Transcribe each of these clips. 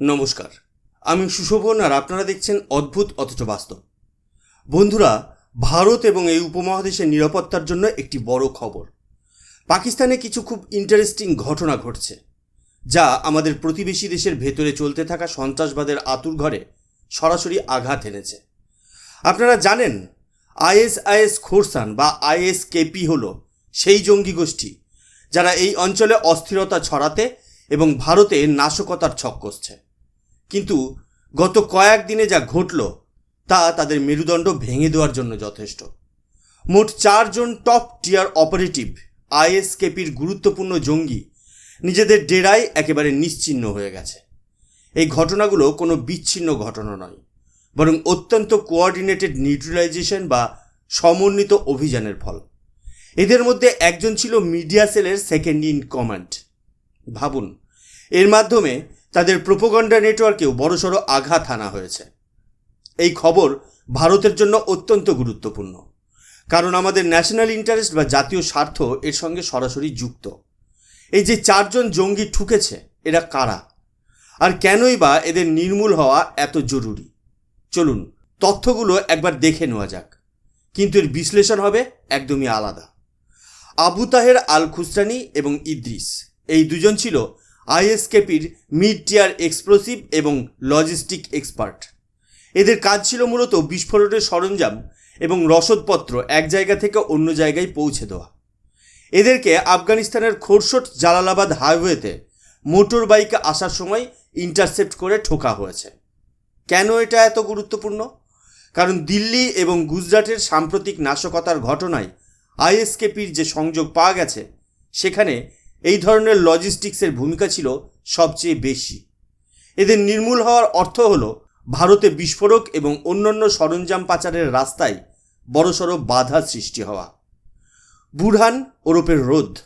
নমস্কার। আমি সুশোভন আর আপনারা দেখছেন অদ্ভুত অথচ বাস্তব। বন্ধুরা, ভারত এবং এই উপমহাদেশের নিরাপত্তার জন্য একটি বড় খবর। পাকিস্তানে কিছু খুব ইন্টারেস্টিং ঘটনা ঘটছে, যা আমাদের প্রতিবেশী দেশের ভেতরে চলতে থাকা সন্ত্রাসবাদের আতুর ঘরে সরাসরি আঘাত এনেছে। আপনারা জানেন, আইএসআইএস খোরসান বা আইএস আইএসকেপি হল সেই জঙ্গি গোষ্ঠী, যারা এই অঞ্চলে অস্থিরতা ছড়াতে এবং ভারতে নাশকতার ছক কষছে। কিন্তু গত কয়েক দিনে যা ঘটল, তা তাদের মেরুদণ্ড ভেঙে দেওয়ার জন্য যথেষ্ট। মোট চারজন টপ টিয়ার অপারেটিভ আইএসকেপির গুরুত্বপূর্ণ জঙ্গি নিজেদের ডেরায় একেবারে নিশ্চিহ্ন হয়ে গেছে। এই ঘটনাগুলো কোনো বিচ্ছিন্ন ঘটনা নয়, বরং অত্যন্ত কোঅর্ডিনেটেড নিউট্রালাইজেশন বা সমন্বিত অভিযানের ফল। এদের মধ্যে একজন ছিল মিডিয়া সেলের সেকেন্ড ইন কমান্ড ভাবুন, এর মাধ্যমে তাদের প্রোপোগন্ডা নেটওয়ার্কেও বড়সড় আঘাত হানা হয়েছে। এই খবর ভারতের জন্য অত্যন্ত গুরুত্বপূর্ণ, কারণ আমাদের ন্যাশনাল ইন্টারেস্ট বা জাতীয় স্বার্থ এর সঙ্গে সরাসরি যুক্ত। এই যে চারজন জঙ্গি ঠুকেছে, এরা কারা? আর কেনই বা এদের নির্মূল হওয়া এত জরুরি? চলুন, তথ্যগুলো একবার দেখে নেওয়া যাক। কিন্তু এর বিশ্লেষণ হবে একদমই আলাদা। আবু তাহের আল খুসরানি এবং ইদ্রিস, এই দুজন ছিল আইএসকেপির মিড টিয়ার এক্সপ্লোসিভ এবং লজিস্টিক এক্সপার্ট। এদের কাজ ছিল মূলত বিস্ফোরণের সরঞ্জাম এবং রসদপত্র এক জায়গা থেকে অন্য জায়গায় পৌঁছে দেওয়া। এদেরকে আফগানিস্তানের খোরশট জালালাবাদ হাইওয়েতে মোটর বাইকে আসার সময় ইন্টারসেপ্ট করে ঠোকা হয়েছে। কেন এটা এত গুরুত্বপূর্ণ? কারণ দিল্লি এবং গুজরাটের সাম্প্রতিক নাশকতার ঘটনায় আইএসকেপির যে সংযোগ পাওয়া গেছে, সেখানে এই ধরনের লজিস্টিক্সের ভূমিকা ছিল সবচেয়ে বেশি। এদের নির্মূল হওয়ার অর্থ হল, ভারতে বিস্ফোরক এবং অন্যান্য সরঞ্জাম পাচারের রাস্তায় বড়সড় বাধা সৃষ্টি হওয়া। বুরহান ওরফের রোদ।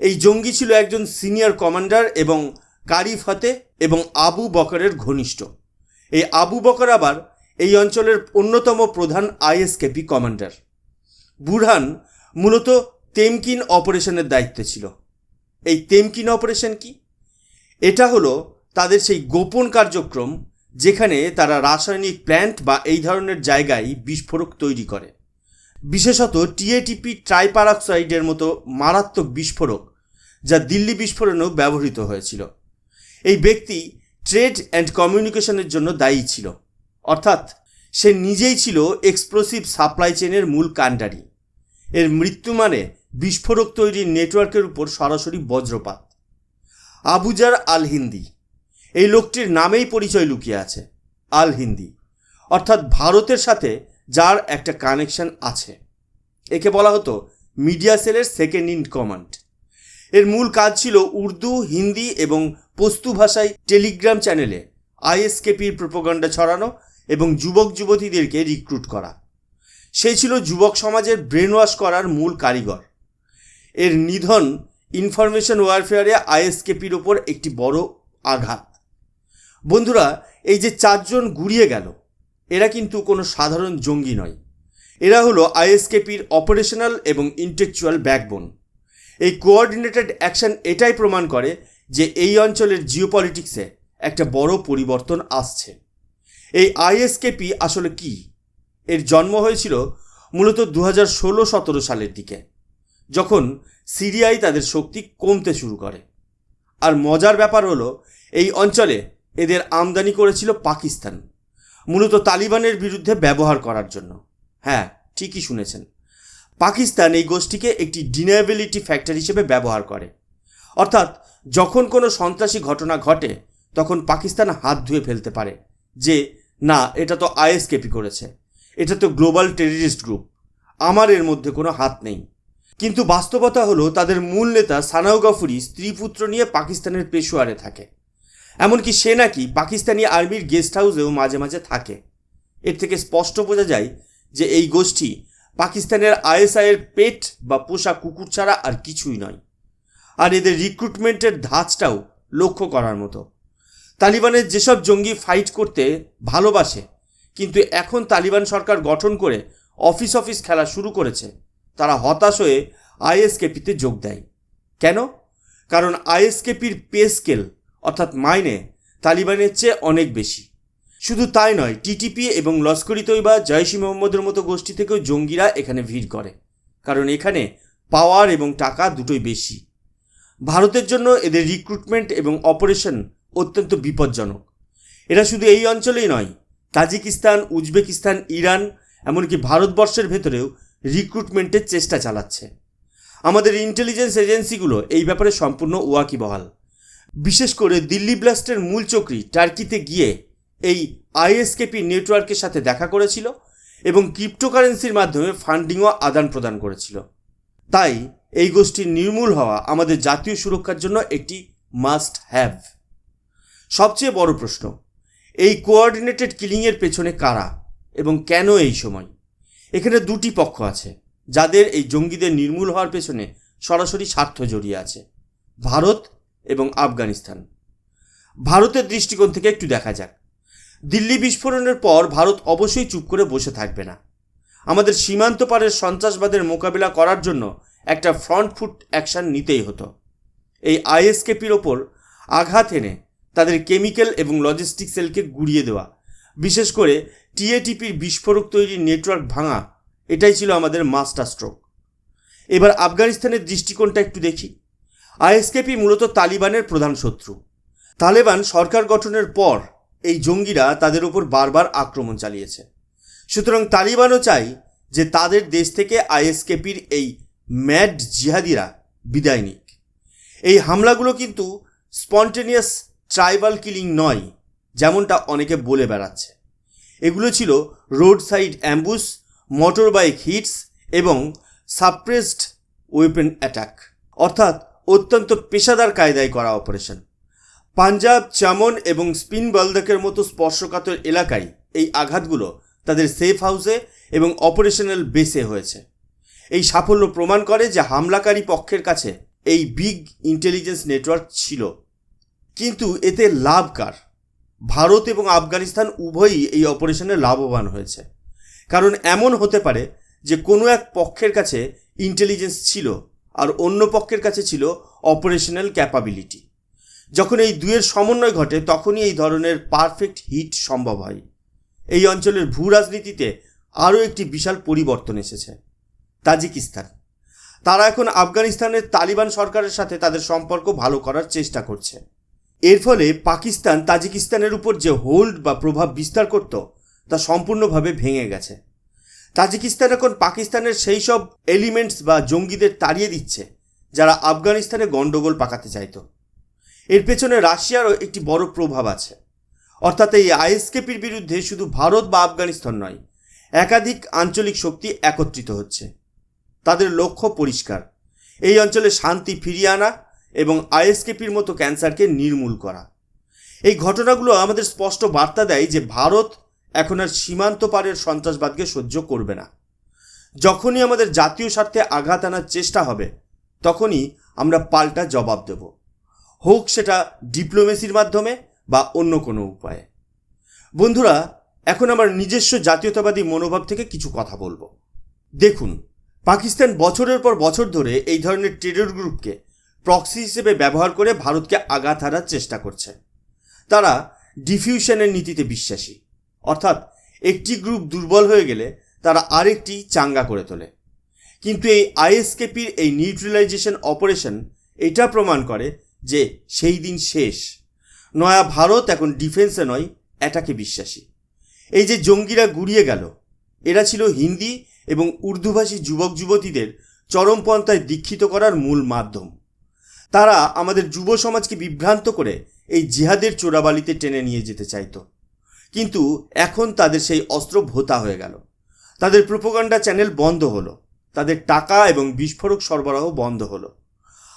এই জঙ্গি ছিল একজন সিনিয়র কমান্ডার এবং কারি ফতে এবং আবু বকরের ঘনিষ্ঠ। এই আবু বকর আবার এই অঞ্চলের অন্যতম প্রধান আইএসকেপি কমান্ডার। বুরহান মূলত তেমকিন অপারেশনের দায়িত্বে ছিল। এই তেমকিন অপারেশন কি? এটা হলো তাদের সেই গোপন কার্যক্রম যেখানে তারা রাসায়নিক প্ল্যান্ট বা এই ধরনের জায়গায় বিস্ফোরক তৈরি করে। বিশেষত টিএটিপি ট্রাইপারক্সাইডের মতো মারাত্মক বিস্ফোরক যা দিল্লি বিস্ফোরণেও ব্যবহৃত হয়েছিল। এই ব্যক্তি ট্রেড অ্যান্ড কমিউনিকেশনের জন্য দায়ী ছিল। অর্থাৎ সে নিজেই ছিল এক্সপ্লোসিভ সাপ্লাই চেনের মূল কাণ্ডারি। এর মৃত্যু মানে বিস্ফোরক তৈরির নেটওয়ার্কের উপর সরাসরি বজ্রপাত। আবুজার আল হিন্দি এই লোকটির নামেই পরিচয় লুকিয়ে আছে আল হিন্দি অর্থাৎ ভারতের সাথে যার একটা কানেকশন আছে। একে বলা হতো মিডিয়া সেলের সেকেন্ড ইন কমান্ড। এর মূল কাজ ছিল উর্দু, হিন্দি এবং পস্তু ভাষায় টেলিগ্রাম চ্যানেলে আইএসকেপির প্রোপাগান্ডা ছড়ানো এবং যুবক যুবতীদেরকে রিক্রুট করা। সে ছিল যুবক সমাজের ব্রেন ওয়াশ করার মূল কারিগর। এর নিধন ইনফরমেশন ওয়ারফেয়ারে আইএসকেপির ওপর একটি বড় আঘাত। বন্ধুরা, এই যে চারজন গুড়িয়ে গেল, এরা কিন্তু কোনো সাধারণ জঙ্গি নয়। এরা হলো আইএসকেপির অপারেশনাল এবং ইন্টেকচুয়াল ব্যাকবোন এই কোঅর্ডিনেটেড অ্যাকশন এটাই প্রমাণ করে যে এই অঞ্চলের জিওপলিটিক্সে একটা বড় পরিবর্তন আসছে। এই আইএসকেপি আসলে কি? এর জন্ম হয়েছিল মূলত দু হাজার ষোলো সতেরো সালের দিকে। যখন সিরিয়ায় তাদের শক্তি কমতে শুরু করে। আর মজার ব্যাপার হলো, এই অঞ্চলে এদের আমদানি করেছিল পাকিস্তান, মূলত তালিবানের বিরুদ্ধে ব্যবহার করার জন্য। হ্যাঁ ঠিকই শুনেছেন। পাকিস্তান এই গোষ্ঠীকে একটি ডিনায়াবিলিটি ফ্যাক্টর হিসেবে ব্যবহার করে। অর্থাৎ, যখন কোনো সন্ত্রাসী ঘটনা ঘটে, তখন পাকিস্তান হাত ধুয়ে ফেলতে পারে যে, না, এটা তো আইএসকেপি করেছে। এটা তো গ্লোবাল টেররিস্ট গ্রুপ। আমার এর মধ্যে কোনো হাত নেই। কিন্তু বাস্তবতা হলো তাদের মূল নেতা সানাউ গাফুরি স্ত্রী পুত্র নিয়ে পাকিস্তানের পেশোয়ারে থাকে। এমনকি সে নাকি পাকিস্তানি আর্মির গেস্ট হাউসেও মাঝে মাঝে থাকে। এর থেকে স্পষ্ট বোঝা যায় যে এই গোষ্ঠী পাকিস্তানের আইএসআইয়ের পেট বা পোষা কুকুর ছাড়া আর কিছুই নয়। আর এদের রিক্রুটমেন্টের ধাঁচটাও লক্ষ্য করার মতো। তালিবানের যেসব জঙ্গি ফাইট করতে ভালোবাসে, কিন্তু এখন তালিবান সরকার গঠন করে অফিস অফিস খেলা শুরু করেছে। তারা হতাশ হয়ে আইএসকেপিতে যোগ দেয়। কেন? কারণ আইএসকেপির পে স্কেল, অর্থাৎ মাইনে, তালিবানের চেয়ে অনেক বেশি। শুধু তাই নয়, টিটিপি এবং লস্করি তৈবা জয়সি মোহাম্মদের মতো গোষ্ঠী থেকেও জঙ্গিরা এখানে ভিড় করে। কারণ এখানে পাওয়ার এবং টাকা দুটোই বেশি। ভারতের জন্য এদের রিক্রুটমেন্ট এবং অপারেশন অত্যন্ত বিপজ্জনক। এরা শুধু এই অঞ্চলেই নয়, তাজিকিস্তান, উজবেকিস্তান, ইরান, এমনকি ভারতবর্ষের ভেতরেও রিক্রুটমেন্টের চেষ্টা চালাচ্ছে। আমাদের ইন্টেলিজেন্স এজেন্সিগুলো এই ব্যাপারে সম্পূর্ণ ওয়াকিবহাল। বিশেষ করে দিল্লি ব্লাস্টের মূল চক্রী টার্কিতে গিয়ে এই আইএসকেপি নেটওয়ার্কের সাথে দেখা করেছিল এবং ক্রিপ্টোকারেন্সির মাধ্যমে ফান্ডিংও আদান প্রদান করেছিল। তাই এই গোষ্ঠীর নির্মূল হওয়া আমাদের জাতীয় সুরক্ষার জন্য একটি মাস্ট হ্যাভ সবচেয়ে বড় প্রশ্ন, এই কোঅর্ডিনেটেড কিলিংয়ের পেছনে কারা এবং কেন এই সময়? এখানে দুটি পক্ষ আছে, যাদের এই জঙ্গিদের নির্মূল হওয়ার পেছনে সরাসরি স্বার্থ জড়িয়ে আছে, ভারত এবং আফগানিস্তান। ভারতের দৃষ্টিকোণ থেকে একটু দেখা যাক। দিল্লি বিস্ফোরণের পর ভারত অবশ্যই চুপ করে বসে থাকবে না। আমাদের সীমান্ত পারের সন্ত্রাসবাদের মোকাবিলা করার জন্য একটা ফ্রন্ট ফুট অ্যাকশন নিতেই হতো। এই আইএসকেপির ওপর আঘাত এনে তাদের কেমিক্যাল এবং লজিস্টিক সেলকে গুড়িয়ে দেওয়া, বিশেষ করে টিএটিপির বিস্ফোরক তৈরির নেটওয়ার্ক ভাঙা, এটাই ছিল আমাদের মাস্টার স্ট্রোক। এবার আফগানিস্তানের দৃষ্টিকোণটা একটু দেখি। আইএসকেপি মূলত তালিবানের প্রধান শত্রু। তালেবান সরকার গঠনের পর এই জঙ্গিরা তাদের উপর বারবার আক্রমণ চালিয়েছে। সুতরাং তালিবানও চাই যে তাদের দেশ থেকে আইএসকেপির এই ম্যাড জিহাদিরা বিদায় নিক। এই হামলাগুলো কিন্তু স্পন্টেনিয়াস ট্রাইবাল কিলিং নয়, যেমনটা অনেকে বলে বেড়াচ্ছে। এগুলো ছিল road side ambush motor bike hits এবং সাপ্রেসড ওয়েপেন অ্যাটাক অর্থাৎ অত্যন্ত পেশাদার কায়দায় করা অপারেশন পাঞ্জাব, চামন এবং স্পিন বলদকের মতো স্পর্শকাতর এলাকায় এই আঘাতগুলো তাদের সেফ হাউসে এবং অপারেশনাল বেসে হয়েছে। এই সাফল্য প্রমাণ করে যে হামলাকারী পক্ষের কাছে এই বিগ ইন্টেলিজেন্স নেটওয়ার্ক ছিল। কিন্তু এতে লাভ কার? ভারত এবং আফগানিস্তান উভয়ই এই অপারেশনে লাভবান হয়েছে। কারণ এমন হতে পারে যে কোনো এক পক্ষের কাছে ইন্টেলিজেন্স ছিল আর অন্য পক্ষের কাছে ছিল অপারেশনাল ক্যাপাবিলিটি যখন এই দুয়ের সমন্বয় ঘটে, তখনই এই ধরনের পারফেক্ট হিট সম্ভব হয়। এই অঞ্চলের ভূ রাজনীতিতে আরও একটি বিশাল পরিবর্তন এসেছে, তাজিকিস্তান। তারা এখন আফগানিস্তানের তালিবান সরকারের সাথে তাদের সম্পর্ক ভালো করার চেষ্টা করছে। এর ফলে পাকিস্তান তাজিকিস্তানের উপর যে হোল্ড বা প্রভাব বিস্তার করত, তা সম্পূর্ণভাবে ভেঙে গেছে। তাজিকিস্তান এখন পাকিস্তানের সেই সব এলিমেন্টস বা জঙ্গিদের তাড়িয়ে দিচ্ছে, যারা আফগানিস্তানে গণ্ডগোল পাকাতে চাইতো। এর পেছনে রাশিয়ারও একটি বড় প্রভাব আছে। অর্থাৎ এই আইএসকেপির বিরুদ্ধে শুধু ভারত বা আফগানিস্তান নয়, একাধিক আঞ্চলিক শক্তি একত্রিত হচ্ছে। তাদের লক্ষ্য পরিষ্কার। এই অঞ্চলে শান্তি ফিরিয়ে আনা এবং আইএসকেপির মতো ক্যান্সারকে নির্মূল করা। এই ঘটনাগুলো আমাদের স্পষ্ট বার্তা দেয় যে ভারত এখন আর সীমান্ত পারের সন্ত্রাসবাদকে সহ্য করবে না। যখনই আমাদের জাতীয় স্বার্থে আঘাত আনার চেষ্টা হবে, তখনই আমরা পাল্টা জবাব দেব। হোক সেটা ডিপ্লোমেসির মাধ্যমে বা অন্য কোনো উপায়ে। বন্ধুরা, এখন আমার নিজস্ব জাতীয়তাবাদী মনোভাব থেকে কিছু কথা বলব। দেখুন, পাকিস্তান বছরের পর বছর ধরে এই ধরনের টেরর গ্রুপকে প্রক্সি হিসেবে ব্যবহার করে ভারতকে আঘাত হারার চেষ্টা করছে। তারা ডিফিউশনের নীতিতে বিশ্বাসী। অর্থাৎ একটি গ্রুপ দুর্বল হয়ে গেলে তারা আরেকটি চাঙ্গা করে তোলে। কিন্তু এই আইএসকেপির এই নিউট্রালাইজেশন অপারেশন এটা প্রমাণ করে যে সেই দিন শেষ। নয়া ভারত এখন ডিফেন্সে নয় অ্যাটাকে বিশ্বাসী। এই যে জঙ্গিরা গুড়িয়ে গেল, এরা ছিল হিন্দি এবং উর্দুভাষী যুবক যুবতীদের চরমপন্থায় দীক্ষিত করার মূল মাধ্যম। তারা আমাদের যুব সমাজকে বিভ্রান্ত করে এই জিহাদের চোরাবালিতে টেনে নিয়ে যেতে চাইতো। কিন্তু এখন তাদের সেই অস্ত্র ভোতা হয়ে গেল। তাদের প্রোপোগান্ডা চ্যানেল বন্ধ হলো। তাদের টাকা এবং বিস্ফোরক সরবরাহ বন্ধ হলো।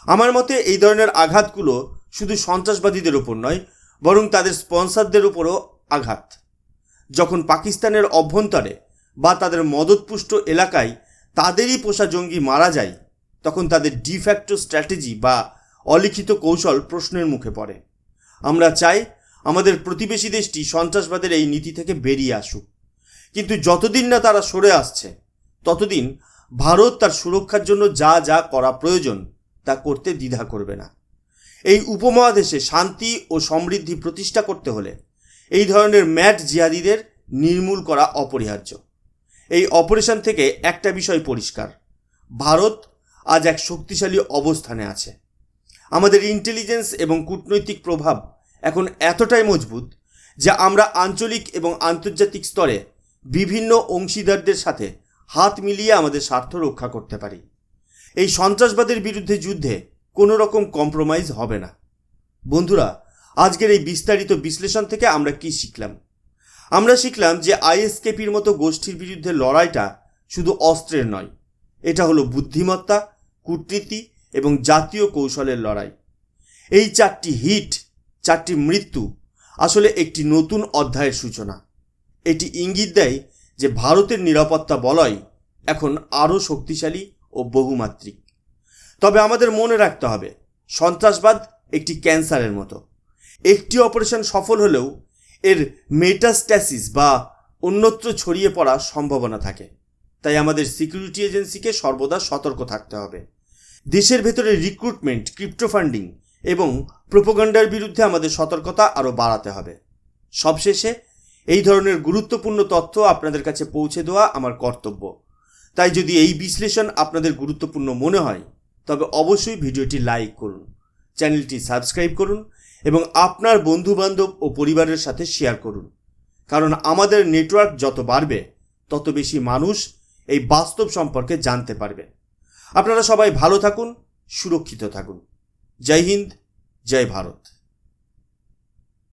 আমার মতে এই ধরনের আঘাতগুলো শুধু সন্ত্রাসবাদীদের ওপর নয়, বরং তাদের স্পন্সারদের উপরও আঘাত। যখন পাকিস্তানের অভ্যন্তরে বা তাদের মদতপুষ্ট এলাকায় তাদেরই পোষা জঙ্গি মারা যায়, তখন তাদের ডিফ্যাক্টো স্ট্র্যাটেজি বা অলিখিত কৌশল প্রশ্নের মুখে পড়ে। আমরা চাই আমাদের প্রতিবেশী দেশটি সন্ত্রাসবাদের এই নীতি থেকে বেরিয়ে আসুক। কিন্তু যতদিন না তারা সরে আসছে, ততদিন ভারত তার সুরক্ষার জন্য যা যা করা প্রয়োজন তা করতে দ্বিধা করবে না। এই উপমহাদেশে শান্তি ও সমৃদ্ধি প্রতিষ্ঠা করতে হলে এই ধরনের ম্যাট জিহাদিদের নির্মূল করা অপরিহার্য। এই অপারেশন থেকে একটা বিষয় পরিষ্কার, ভারত আজ এক শক্তিশালী অবস্থানে আছে। আমাদের ইন্টেলিজেন্স এবং কূটনৈতিক প্রভাব এখন এতটাই মজবুত যে আমরা আঞ্চলিক এবং আন্তর্জাতিক স্তরে বিভিন্ন অংশীদারদের সাথে হাত মিলিয়ে আমাদের স্বার্থ রক্ষা করতে পারি। এই সন্ত্রাসবাদের বিরুদ্ধে যুদ্ধে কোনো রকম কম্প্রোমাইজ হবে না। বন্ধুরা, আজকের এই বিস্তারিত বিশ্লেষণ থেকে আমরা কি শিখলাম? আমরা শিখলাম যে আইএসকেপির মতো গোষ্ঠীর বিরুদ্ধে লড়াইটা শুধু অস্ত্রের নয়, এটা হলো বুদ্ধিমত্তা, কূটনীতি এবং জাতীয় কৌশলের লড়াই। এই চারটি হিট, চারটি মৃত্যু আসলে একটি নতুন অধ্যায়ের সূচনা। এটি ইঙ্গিত দেয় যে ভারতের নিরাপত্তা বলয় এখন আরও শক্তিশালী ও বহুমাত্রিক। তবে আমাদের মনে রাখতে হবে, সন্ত্রাসবাদ একটি ক্যান্সারের মতো। একটি অপারেশন সফল হলেও এর মেটাস্ট্যাসিস বা অন্যত্র ছড়িয়ে পড়ার সম্ভাবনা থাকে। তাই আমাদের সিকিউরিটি এজেন্সিকে সর্বদা সতর্ক থাকতে হবে। দেশের ভেতরে রিক্রুটমেন্ট ক্রিপ্টো ফান্ডিং এবং প্রোপোগান্ডার বিরুদ্ধে আমাদের সতর্কতা আরও বাড়াতে হবে। সবশেষে, এই ধরনের গুরুত্বপূর্ণ তথ্য আপনাদের কাছে পৌঁছে দেওয়া আমার কর্তব্য। তাই যদি এই বিশ্লেষণ আপনাদের গুরুত্বপূর্ণ মনে হয়, তবে অবশ্যই ভিডিওটি লাইক করুন, চ্যানেলটি সাবস্ক্রাইব করুন এবং আপনার বন্ধুবান্ধব ও পরিবারের সাথে শেয়ার করুন। কারণ আমাদের নেটওয়ার্ক যত বাড়বে, তত বেশি মানুষ এই বাস্তব সম্পর্কে জানতে পারবে। আপনারা সবাই ভালো থাকুন সুরক্ষিত থাকুন। জয় হিন্দ জয় ভারত।